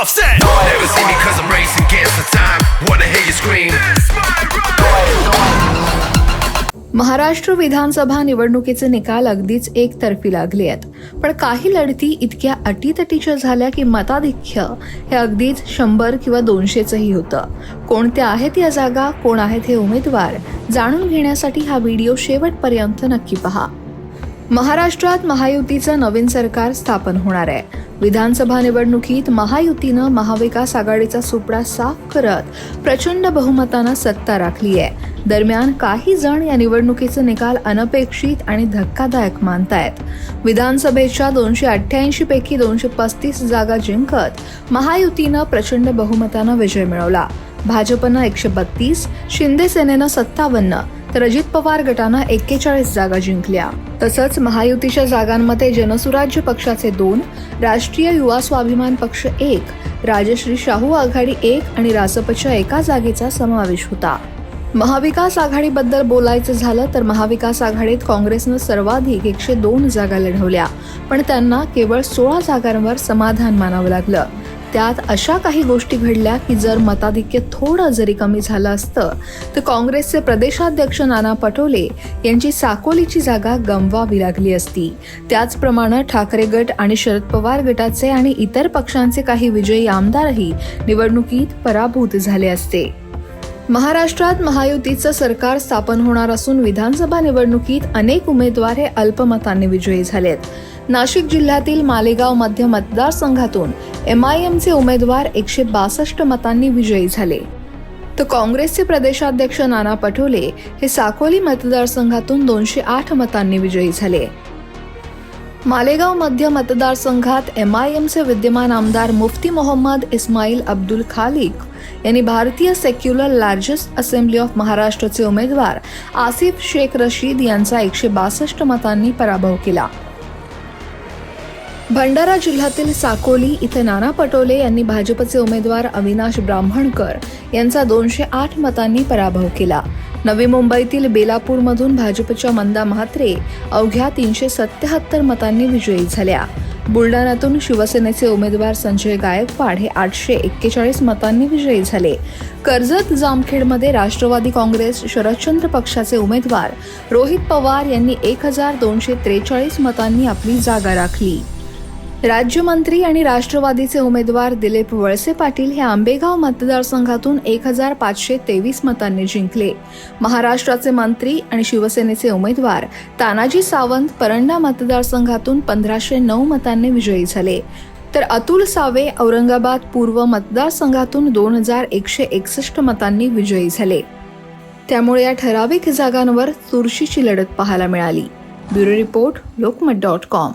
Offset. No one ever see me cause I'm racing against the time. Wanna hear you scream. Maharashtra विधानसभा निवडणुकीचे निकाल अगदीच एकतर्फी लागले आहेत पण काही लढती इतक्या अटीतटीच्या झाल्या की मताधिक्य हे अगदीच शंभर किंवा दोनशेचंही होतं कोणत्या आहेत या जागा कोण आहेत हे उमेदवार जाणून घेण्यासाठी हा व्हिडिओ शेवटपर्यंत नक्की पहा महाराष्ट्रात महायुतीचं नवीन सरकार स्थापन होणार आहे विधानसभा निवडणुकीत महायुतीनं महाविकास आघाडीचा सुपडा साफ करत प्रचंड बहुमतानं सत्ता राखली आहे. दरम्यान काही जण या निवडणुकीचे निकाल अनपेक्षित आणि धक्कादायक मानतायत. विधानसभेच्या दोनशे अठ्ठ्याऐंशी पैकी दोनशे पस्तीस जागा जिंकत महायुतीनं प्रचंड बहुमतानं विजय मिळवला. भाजपनं एकशे बत्तीस शिंदे सेनेनं सत्तावन्न तर अजित पवार गटानं एक्केचाळीस जागा जिंकल्या. तसंच महायुतीच्या जागांमध्ये जनसुराज्य पक्षाचे दोन राष्ट्रीय युवा स्वाभिमान पक्ष एक राजश्री शाहू आघाडी एक आणि रासपच्या एका जागेचा समावेश होता. महाविकास आघाडीबद्दल बोलायचं झालं तर महाविकास आघाडीत काँग्रेसनं सर्वाधिक एकशे दोन जागा लढवल्या पण त्यांना केवळ सोळा जागांवर समाधान मानावं लागलं. त्यात अशा काही गोष्टी घडल्या की जर मताधिक्य थोडं जरी कमी झालं असतं तर काँग्रेसचे प्रदेशाध्यक्ष नाना पटोले यांची साकोलीची जागा गमवावी लागली असती. त्याचप्रमाणे ठाकरे गट आणि शरद पवार गटाचे आणि इतर पक्षांचे काही विजयी आमदारही निवडणुकीत पराभूत झाले असते. महाराष्ट्रात महायुतीचं सरकार स्थापन होणार असून विधानसभा निवडणुकीत अनेक उमेदवार हे अल्पमतांनी विजयी झालेत. नाशिक जिल्ह्यातील मालेगाव मध्य मतदारसंघातून एम आय एमचे उमेदवार एकशे बासष्ट मतांनी विजयी झाले. तर काँग्रेसचे प्रदेशाध्यक्ष नाना पटोले हे साकोली मतदारसंघातून दोनशे आठ मतांनी विजयी झाले. मालेगाव मध्य मतदारसंघात एम आय एमचे विद्यमान आमदार मुफ्ती मोहम्मद इस्माईल अब्दुल खालिक यांनी Bharatiya secular largest assembly of महाराष्ट्रचे उमेदवार आसिफ शेख रशीद यांचा एकशे बासष्ट मतांनी पराभव केला. भंडारा जिल्ह्यातील साकोली इथे नाना पटोले यांनी भाजपचे उमेदवार अविनाश ब्राह्मणकर यांचा दोनशे आठ मतांनी पराभव केला. नवी मुंबईतील बेलापूरमधून भाजपच्या मंदा म्हात्रे अवघ्या तीनशे सत्याहत्तर मतांनी विजयी झाल्या. बुलढाण्यातून शिवसेनेचे उमेदवार संजय गायकवाड हे आठशे एक्केचाळीस मतांनी विजयी झाले. कर्जत जामखेडमध्ये राष्ट्रवादी काँग्रेस शरदचंद्र पक्षाचे उमेदवार रोहित पवार यांनी एक हजार दोनशे त्रेचाळीस मतांनी आपली जागा राखली. राज्यमंत्री आणि राष्ट्रवादीचे उमेदवार दिलीप वळसे पाटील हे आंबेगाव मतदारसंघातून एक हजार पाचशे तेवीस मतांनी जिंकले. महाराष्ट्राचे मंत्री आणि शिवसेनेचे उमेदवार तानाजी सावंत परंडा मतदारसंघातून पंधराशे नऊ मतांनी विजयी झाले. तर अतुल सावे औरंगाबाद पूर्व मतदारसंघातून दोन हजार एकशे एकसष्ट मतांनी विजयी झाले. त्यामुळे या ठराविक जागांवर चुरशीची लढत पाहायला मिळाली. Bureau report Lokmat dot com.